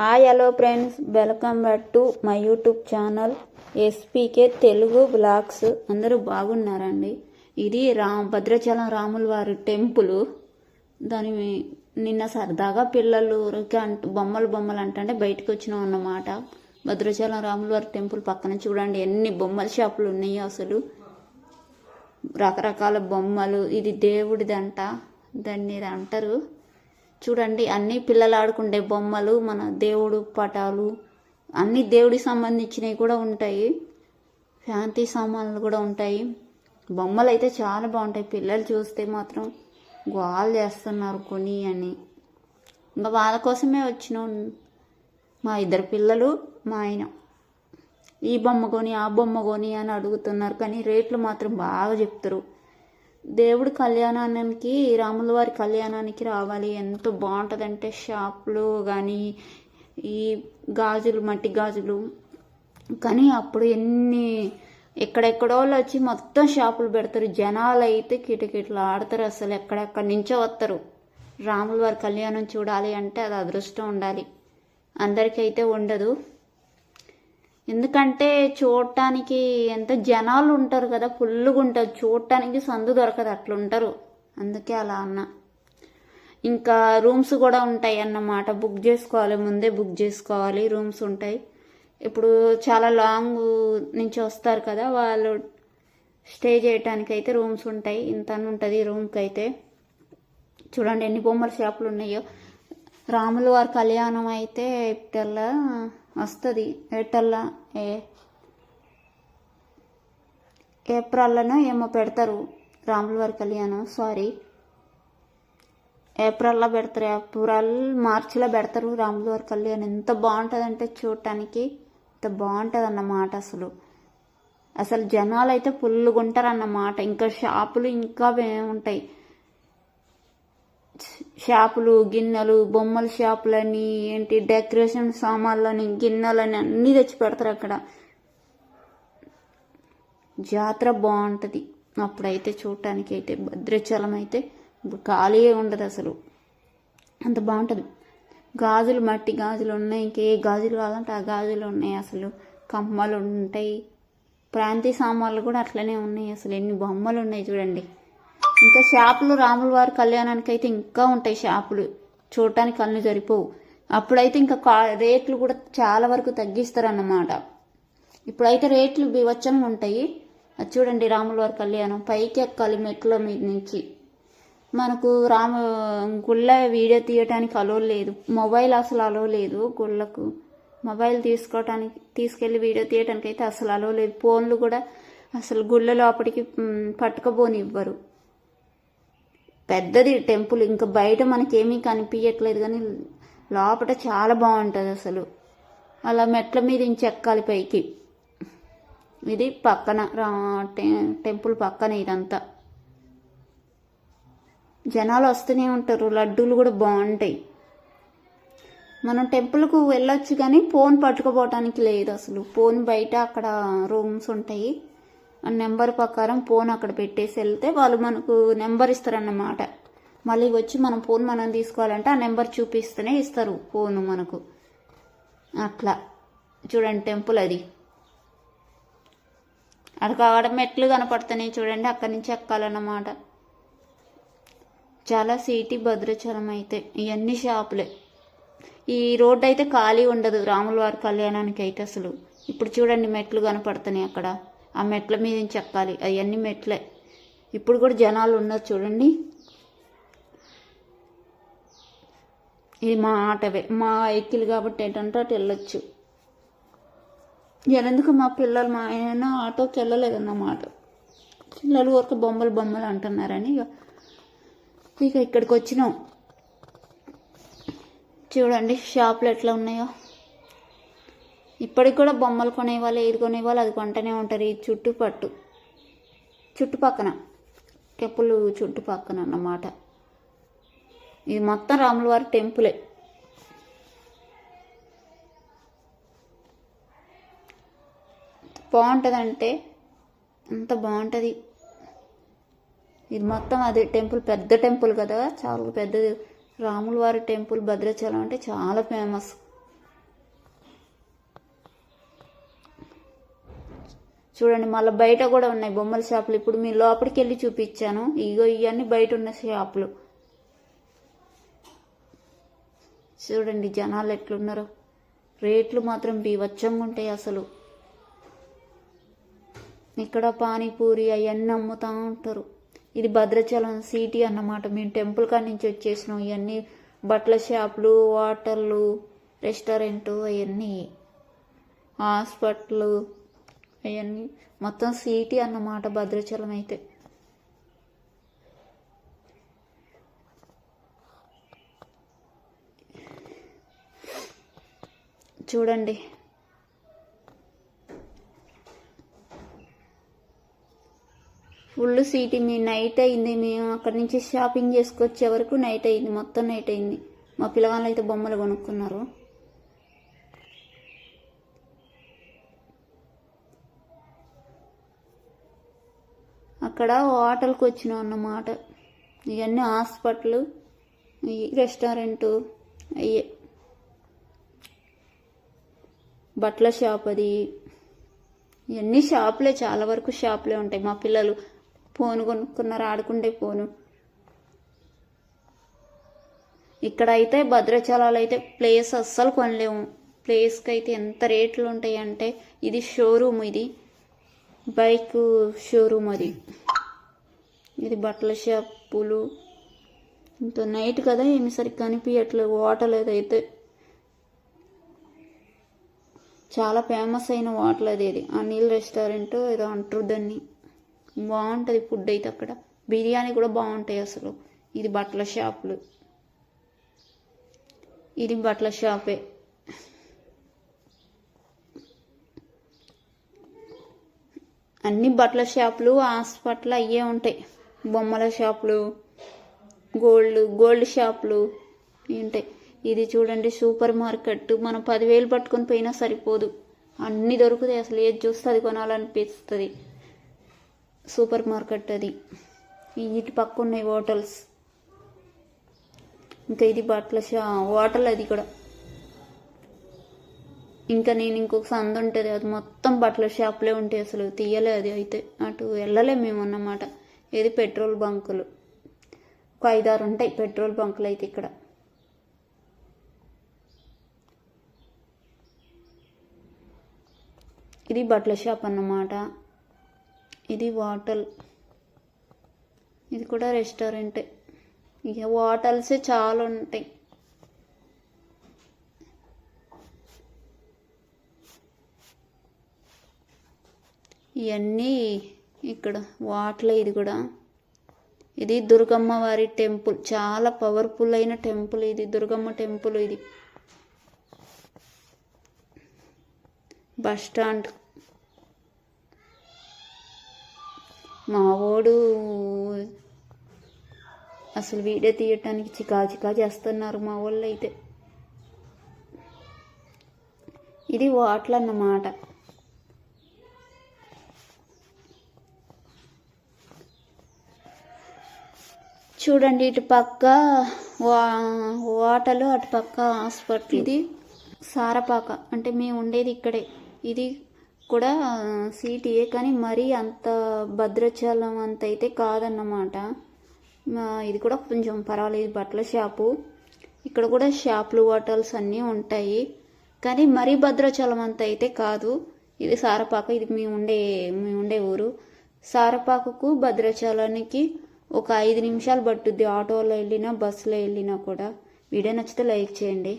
Hi hello friends. Welcome back to my YouTube channel SPK Telugu vlogs. అందరూ బాగున్నారండి? ఇది రా భద్రాచలం రాముల వారి టెంపుల్. దాని నిన్న సరదాగా పిల్లలు అంట బొమ్మలు బొమ్మలు అంటే బయటకు వచ్చినాం అన్నమాట. భద్రాచలం రాముల వారి టెంపుల్ పక్కన చూడండి ఎన్ని బొమ్మల షాపులు ఉన్నాయో అసలు. రకరకాల బొమ్మలు. ఇది దేవుడిదంట. దాన్ని అంటారు. చూడండి అన్ని పిల్లలు ఆడుకుండే బొమ్మలు మన దేవుడు పటాలు అన్ని దేవుడికి సంబంధించినవి కూడా ఉంటాయి. శాంతి సామాన్లు కూడా ఉంటాయి. బొమ్మలు అయితే చాలా బాగుంటాయి. పిల్లలు చూస్తే మాత్రం గోల్ చేస్తున్నారు కొని అని. ఇంకా వాళ్ళ కోసమే వచ్చినాం మా ఇద్దరు పిల్లలు మా ఆయన. ఈ బొమ్మ కొని ఆ బొమ్మ కొని అని అడుగుతున్నారు. కానీ రేట్లు మాత్రం బాగా చెప్తారు. దేవుడి కళ్యాణానికి రాముల వారి కళ్యాణానికి రావాలి. ఎంతో బాగుంటుందంటే షాపులు కానీ ఈ గాజులు మట్టి గాజులు. కానీ అప్పుడు ఎన్ని ఎక్కడెక్కడో వాళ్ళు వచ్చి మొత్తం షాపులు పెడతారు. జనాలు అయితే కిటకిటలు ఆడతారు అసలు ఎక్కడెక్కడి నుంచో వస్తారు. రాముల వారి కళ్యాణం చూడాలి అంటే అది అదృష్టం ఉండాలి. అందరికైతే ఉండదు. ఎందుకంటే చూడటానికి ఎంత జనాలు ఉంటారు కదా ఫుల్గా ఉంటారు. చూడటానికి సందు దొరకదు అట్లుంటారు. అందుకే అలా అన్న. ఇంకా రూమ్స్ కూడా ఉంటాయి అన్నమాట. బుక్ చేసుకోవాలి ముందే బుక్ చేసుకోవాలి. రూమ్స్ ఉంటాయి. ఇప్పుడు చాలా లాంగ్ నుంచి వస్తారు కదా వాళ్ళు స్టే చేయటానికి అయితే రూమ్స్ ఉంటాయి. ఇంత ఉంటుంది రూమ్కి అయితే చూడండి ఎన్ని బొమ్మల షాపులు ఉన్నాయో. రాముల వారి కళ్యాణం అయితే ఇట్టల్లా వస్తుంది. ఎట్టల్లా ఏ ఏప్రిల్లోనో ఏమో పెడతారు రాముల వారి కళ్యాణం సారీ ఏప్రిల్లో పెడతారు ఏప్రిల్ మార్చిలో పెడతారు రాముల వారి కళ్యాణం. ఎంత బాగుంటుందంటే చూడటానికి ఎంత బాగుంటుంది అన్నమాట అసలు. అసలు జనాలు అయితే ఫుల్గా ఉంటారు అన్నమాట ఇంకా షాపులు ఇంకా ఉంటాయి. షాపులు గిన్నెలు బొమ్మల షాపులని ఏంటి డెకరేషన్ సామాన్లని గిన్నెలని అన్నీ తెచ్చి పెడతారు అక్కడ. జాతర బాగుంటుంది. అప్పుడైతే చూడటానికి అయితే భద్రాచలం అయితే ఇప్పుడు ఖాళీగా ఉండదు అసలు. అంత బాగుంటుంది. గాజులు మట్టి గాజులు ఉన్నాయి. ఇంకే గాజులు కావాలంటే ఆ గాజులు ఉన్నాయి అసలు. కమ్మలు ఉంటాయి. ప్రాంతీయ సామాన్లు కూడా అట్లనే ఉన్నాయి అసలు. ఎన్ని బొమ్మలు ఉన్నాయి చూడండి. ఇంకా షాపులు రాముల వారి కళ్యాణానికి అయితే ఇంకా ఉంటాయి షాపులు. చూడటానికి కళ్ళు సరిపోవు అప్పుడైతే ఇంకా కా రేట్లు కూడా చాలా వరకు తగ్గిస్తారన్నమాట. ఇప్పుడైతే రేట్లు బివచ్చంగా ఉంటాయి. అది చూడండి రాముల వారి కళ్యాణం. పైకి ఎక్కాలి మెట్ల మీద నుంచి. మనకు రామ గుళ్ళ వీడియో తీయటానికి అలో లేదు. మొబైల్ అసలు అలో లేదు గుళ్ళకు. మొబైల్ తీసుకోవటానికి తీసుకెళ్ళి వీడియో తీయటానికి అయితే అసలు అలో లేదు. ఫోన్లు కూడా అసలు గుళ్ళ లోపలికి పట్టుకపోనివ్వరు. పెద్దది టెంపుల్. ఇంకా బయట మనకేమీ కనిపించట్లేదు కానీ లోపల చాలా బాగుంటుంది అసలు. అలా మెట్ల మీద ఇంచి ఎక్కాలి పైకి. ఇది పక్కన టెంపుల్ పక్కన ఇదంతా. జనాలు వస్తూనే ఉంటారు. లడ్డూలు కూడా బాగుంటాయి. మనం టెంపుల్కు వెళ్ళొచ్చు కానీ ఫోన్ పట్టుకోపోవటానికి లేదు అసలు. ఫోన్ బయట అక్కడ రూమ్స్ ఉంటాయి. నెంబర్ ప్రకారం ఫోన్ అక్కడ పెట్టేసి వెళ్తే వాళ్ళు మనకు నెంబర్ ఇస్తారన్నమాట. మళ్ళీ వచ్చి మనం ఫోన్ మనం తీసుకోవాలంటే ఆ నెంబర్ చూపిస్తేనే ఇస్తారు ఫోన్ మనకు. అట్లా. చూడండి టెంపుల్ అది. అక్కడ ఆడ మెట్లు కనపడుతున్నాయి చూడండి అక్కడి నుంచి ఎక్కాలన్నమాట. చాలా సిటీ భద్రాచలం అయితే ఇవన్నీ షాపులే. ఈ రోడ్డు అయితే ఖాళీ ఉండదు రాములవారి కళ్యాణానికి అయితే అసలు. ఇప్పుడు చూడండి మెట్లు కనపడుతున్నాయి అక్కడ. ఆ మెట్ల మీద నుంచి ఎక్కాలి అవన్నీ మెట్లే. ఇప్పుడు కూడా జనాలు ఉన్నారు చూడండి. ఇది మా ఆటవే. మా ఎక్కిలు కాబట్టి ఏంటంటే అటు వెళ్ళొచ్చు. ఎందుకు మా పిల్లలు మా ఆయన ఆటోకి వెళ్ళలేదన్నమాట. పిల్లలు వరకు బొమ్మలు బొమ్మలు అంటున్నారని ఇక ఇక ఇక్కడికి వచ్చినాం. చూడండి షాపులు ఎట్లా ఉన్నాయో. ఇప్పటికి కూడా బొమ్మలు కొనేవాళ్ళు ఏది కొనేవాళ్ళు అది కొంటనే ఉంటారు. ఈ చుట్టుపట్టు చుట్టుపక్కన. కెప్పులు చుట్టుపక్కన అన్నమాట. ఇది మొత్తం రాముల వారి టెంపులే. బాగుంటుందంటే అంత బాగుంటుంది. ఇది మొత్తం అది టెంపుల్ పెద్ద టెంపుల్ కదా. చాలా పెద్దది. రాముల వారి టెంపుల్ భద్రాచలం అంటే చాలా ఫేమస్. చూడండి మళ్ళీ బయట కూడా ఉన్నాయి బొమ్మల షాపులు. ఇప్పుడు మీ లోపలికి వెళ్ళి చూపించాను. ఇగో ఇవన్నీ బయట ఉన్న షాపులు. చూడండి జనాలు ఎట్లున్నారో. రేట్లు మాత్రం బీవచ్చంగా ఉంటాయి అసలు. ఇక్కడ పానీపూరి అవన్నీ అమ్ముతూ ఉంటారు. ఇది భద్రాచలం సిటీ అన్నమాట. మేము టెంపుల్ కాడ నుంచి వచ్చేసినాం. ఇవన్నీ బట్టల షాపులు హోటళ్ళు రెస్టారెంట్ అవన్నీ. హాస్పిటల్ అవన్నీ. మొత్తం సీటీ అన్నమాట భద్రాచలం అయితే చూడండి. ఫుల్ సీటీ మీ నైట్ అయింది. మేము అక్కడి నుంచి షాపింగ్ చేసుకొచ్చే వరకు నైట్ అయింది. మొత్తం నైట్ అయింది. మా పిల్లవాళ్ళు అయితే బొమ్మలు కొనుక్కున్నారు. అక్కడ హోటల్కి వచ్చినాం అన్నమాట ఇవన్నీ హాస్పిటల్ ఈ రెస్టారెంట్ అయ్యే. బట్టల షాప్ అది ఇవన్నీ షాపులే చాలా వరకు షాపులే ఉంటాయి. మా పిల్లలు ఫోన్ కొనుక్కున్నారు ఆడుకుంటే ఫోను. ఇక్కడ అయితే భద్రాచలాలు అయితే ప్లేస్ అస్సలు కొనలేము. ప్లేస్కి అయితే ఎంత రేట్లు ఉంటాయి అంటే ఇది షోరూమ్ ఇది. బైక్ షోరూమ్ అది. ఇది బట్టల షాపులు. ఇంత నైట్ కదా ఏమి సరిగ్గా కనిపించట్లేదు హోటల్ అయితే. చాలా ఫేమస్ అయిన హోటల్ అది ఇది. అనిల్ రెస్టారెంట్ ఏదో అంటారు దాన్ని. బాగుంటుంది ఫుడ్ అయితే అక్కడ. బిర్యానీ కూడా బాగుంటాయి అసలు. ఇది బట్టల షాపులు. ఇది బట్టల షాపే. అన్ని బట్టల షాపులు హాస్పిటల్ అయ్యే ఉంటాయి. బొమ్మల షాపులు గోల్డ్ గోల్డ్ షాపులు ఉంటాయి ఇది చూడండి సూపర్ మార్కెట్. మనం పదివేలు పట్టుకొని పోయినా సరిపోదు. అన్నీ దొరుకుతాయి. అసలు ఏది చూస్తే అది కొనాలనిపిస్తుంది. సూపర్ మార్కెట్ అది. ఇటు పక్క ఉన్నాయి హోటల్స్. ఇంకా ఇది బట్టల షా హోటల్ అది కూడా ఇంకా నేను ఇంకొక సంద ఉంటుంది. అది మొత్తం బట్టల షాప్లే ఉంటాయి. అసలు తీయలే అది అయితే. అటు వెళ్ళలే మేము అన్నమాట. ఇది పెట్రోల్ బంకులు. ఒక ఐదారు ఉంటాయి పెట్రోల్ బంకులు అయితే ఇక్కడ. ఇది బట్టల షాప్ అన్నమాట. ఇది వాటల్ ఇది కూడా రెస్టారెంటే. ఇక హోటల్సే చాలా ఉంటాయి. ఇవన్నీ ఇక్కడ వాట్ల ఇది కూడా. ఇది దుర్గమ్మ వారి టెంపుల్. చాలా పవర్ఫుల్ అయిన టెంపుల్ ఇది. దుర్గమ్మ టెంపుల్ ఇది. Bus stand. మావోడు అసలు వీడియో తీయటానికి చికా చికా చేస్తున్నారు మా వాళ్ళు అయితే ఇది వాటర్ చూడండి ఇటు పక్క వా వాటలు అటు పక్క హాస్పిటల్. ఇది సారపాక. అంటే మేము ఉండేది ఇక్కడే. ఇది కూడా సిటీయే కానీ మరీ అంత భద్రాచలం అంత అయితే కాదన్నమాట. మా- ఇది కూడా కొంచెం పర్వాలేదు బట్టల షాపు. ఇక్కడ కూడా షాపులు హోటల్స్ అన్నీ ఉంటాయి. కానీ మరీ భద్రాచలం అంత అయితే కాదు. ఇది సారపాక. ఇది మేము ఉండే మేము ఉండే ఊరు. సారపాకకు భద్రాచలానికి ఒక ఐదు నిమిషాలు పట్టుద్ది ఆటోలో వెళ్ళినా బస్సులో వెళ్ళినా కూడా. వీడియో నచ్చితే లైక్ చేయండి.